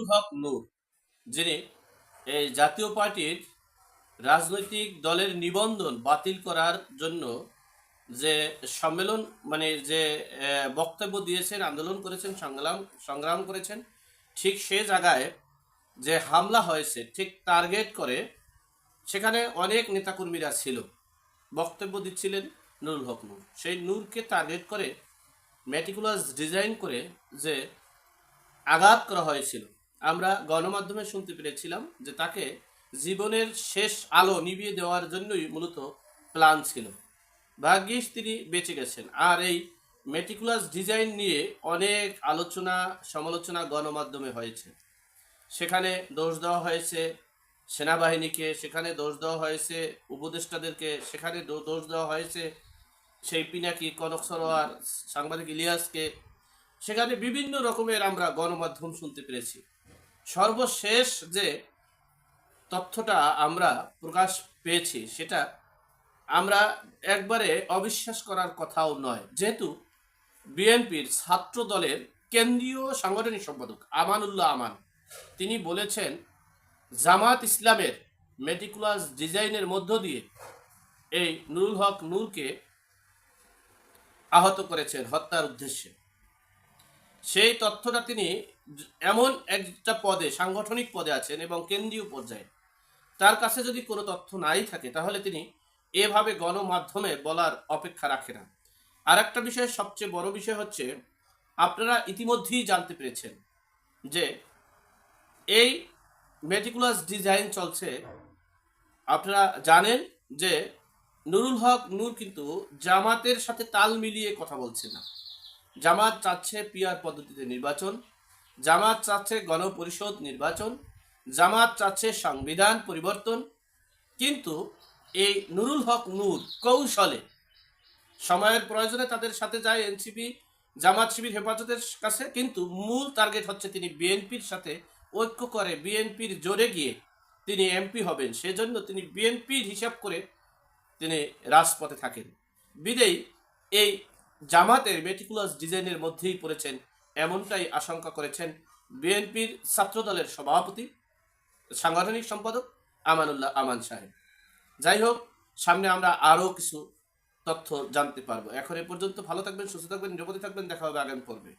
হক নূর, যিনি এই জাতীয় পার্টির রাজনৈতিক দলের নিবন্ধন বাতিল করার জন্য যে সম্মেলন মানে যে বক্তব্য দিয়েছেন, আন্দোলন করেছেন, সংগ্রাম সংগ্রাম করেছেন, ঠিক সে জায়গায় যে হামলা হয়েছে, ঠিক টার্গেট করে সেখানে অনেক নেতাকর্মীরা ছিল। বক্তব্য দিচ্ছিলেন নুরুল হক নূর। সেই নূরকে টার্গেট করে ম্যাটিকুলাস ডিজাইন করে যে আঘাত করা হয়েছিল। আমরা গণমাধ্যমে শুনতে পেরেছিলাম যে তাকে জীবনের শেষ আলো নিভিয়ে দেওয়ার জন্যই মূলত প্ল্যান ছিল। ভাগ্যিস তিনি বেঁচে গেছেন। আর এই মেটিকুলাস ডিজাইন নিয়ে অনেক আলোচনা, সমালোচনা গণমাধ্যমে হয়েছে। সেখানে দোষ দেওয়া হয়েছে সেনাবাহিনীকে, সেখানে দোষ দেওয়া হয়েছে উপদেষ্টাদেরকে, সেখানে দোষ দেওয়া হয়েছে সেই পিনাকি কনক সরোয়ার, সাংবাদিক ইলিয়াসকে। সেখানে বিভিন্ন রকমের আমরা গণমাধ্যম শুনতে পেরেছি। সর্বশেষ যে তথ্যটা আমরা প্রকাশ পেয়েছি, সেটা আমরা একবারে অবিশ্বাস করার কথাও নয়। যেহেতু বিএনপির ছাত্র দলের কেন্দ্রীয় সাংগঠনিক সম্পাদক আমানুল্লাহ আমান, তিনি বলেছেন, জামাত ইসলামের মেটিকুলাস ডিজাইনের মধ্য দিয়ে এই নুরুল হক নূরকে আহত করেছেন হত্যার উদ্দেশ্যে। সেই তথ্যটা তিনি এমন একটা পদে, সাংগঠনিক পদে আছেন এবং কেন্দ্রীয় পর্যায়ে। তার কাছে যদি কোনো তথ্য নাই থাকে, তাহলে তিনি এভাবে গণমাধ্যমে বলার অপেক্ষা রাখে না। আর একটা বিষয় সবচেয়ে বড় বিষয় হচ্ছে, আপনারা ইতিমধ্যেই জানতে পেরেছেন যে এই মেটিকুলাস ডিজাইন চলছে। আপনারা জানেন যে নুরুল হক নূর কিন্তু জামাতের সাথে তাল মিলিয়ে কথা বলছে না। জামাত চাচ্ছে পিআর পদ্ধতিতে নির্বাচন, জামাত চাচ্ছে গণপরিষদ নির্বাচন, জামাত চাচ্ছে সংবিধান পরিবর্তন। কিন্তু এই নুরুল হক নূর কৌশলে সময়ের প্রয়োজনে তাদের সাথে যায় এনসিপি, জামাত শিবির হেফাজতের কাছে, কিন্তু মূল টার্গেট হচ্ছে তিনি বিএনপির সাথে ঐক্য করে বিএনপির জোরে গিয়ে তিনি এমপি হবেন। সেজন্য তিনি বিএনপির হিসাব করে তিনি রাজপথে থাকেন। বিদেই এই জামাতের মেটিকুলাস ডিজাইনের মধ্যেই পড়েছেন, এমনটাই আশঙ্কা করেছেন বিএনপির ছাত্রদলের সভাপতি, সাংগঠনিক সম্পাদক আমানুল্লাহ আমান সাহেব। যাই হোক, সামনে আমরা আরও কিছু তথ্য জানতে পারব। এখন এ পর্যন্ত ভালো থাকবেন, সুস্থ থাকবেন, নিরাপদে থাকবেন, দেখা হবে আগামী পর্বে।